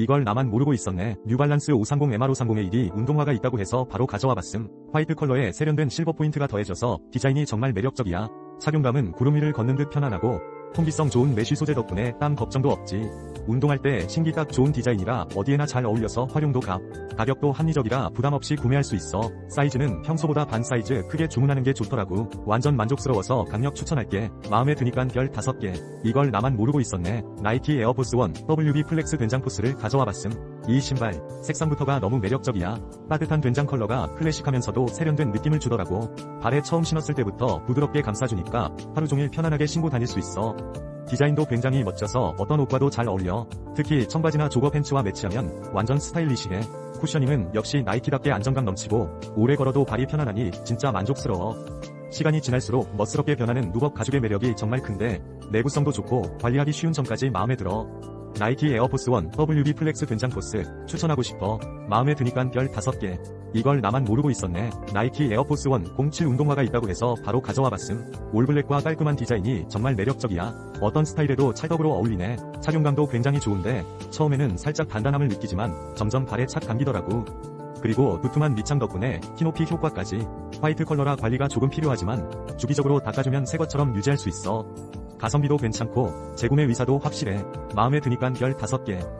이걸 나만 모르고 있었네. 뉴발란스 530 MR530에 1이 운동화가 있다고 해서 바로 가져와 봤음. 화이트 컬러에 세련된 실버 포인트가 더해져서 디자인이 정말 매력적이야. 착용감은 구름 위를 걷는 듯 편안하고 통기성 좋은 메쉬 소재 덕분에 땀 걱정도 없지. 운동할 때 신기 딱 좋은 디자인이라 어디에나 잘 어울려서 활용도 갑. 가격도 합리적이라 부담 없이 구매할 수 있어. 사이즈는 평소보다 반 사이즈 크게 주문하는 게 좋더라고. 완전 만족스러워서 강력 추천할게. 마음에 드니깐 별 5개. 이걸 나만 모르고 있었네. 나이키 에어포스 1 WB 플렉스 된장 포스를 가져와 봤음. 이 신발, 색상부터가 너무 매력적이야. 따뜻한 된장 컬러가 클래식하면서도 세련된 느낌을 주더라고. 발에 처음 신었을 때부터 부드럽게 감싸주니까 하루 종일 편안하게 신고 다닐 수 있어. 디자인도 굉장히 멋져서 어떤 옷과도 잘 어울려. 특히 청바지나 조거 팬츠와 매치하면 완전 스타일리시해. 쿠셔닝은 역시 나이키답게 안정감 넘치고 오래 걸어도 발이 편안하니 진짜 만족스러워. 시간이 지날수록 멋스럽게 변하는 누벅 가죽의 매력이 정말 큰데 내구성도 좋고 관리하기 쉬운 점까지 마음에 들어. 나이키 에어포스 1 WB 플렉스 된장 포스 추천하고 싶어. 마음에 드니깐 별 5개. 이걸 나만 모르고 있었네. 나이키 에어포스 1 07 운동화가 있다고 해서 바로 가져와 봤음. 올블랙과 깔끔한 디자인이 정말 매력적이야. 어떤 스타일에도 찰떡으로 어울리네. 착용감도 굉장히 좋은데 처음에는 살짝 단단함을 느끼지만 점점 발에 착 감기더라고. 그리고 두툼한 밑창 덕분에 키높이 효과까지 화이트 컬러라 관리가 조금 필요하지만 주기적으로 닦아주면 새 것처럼 유지할 수 있어. 가성비도 괜찮고 재구매 의사도 확실해. 마음에 드니깐 별 5개.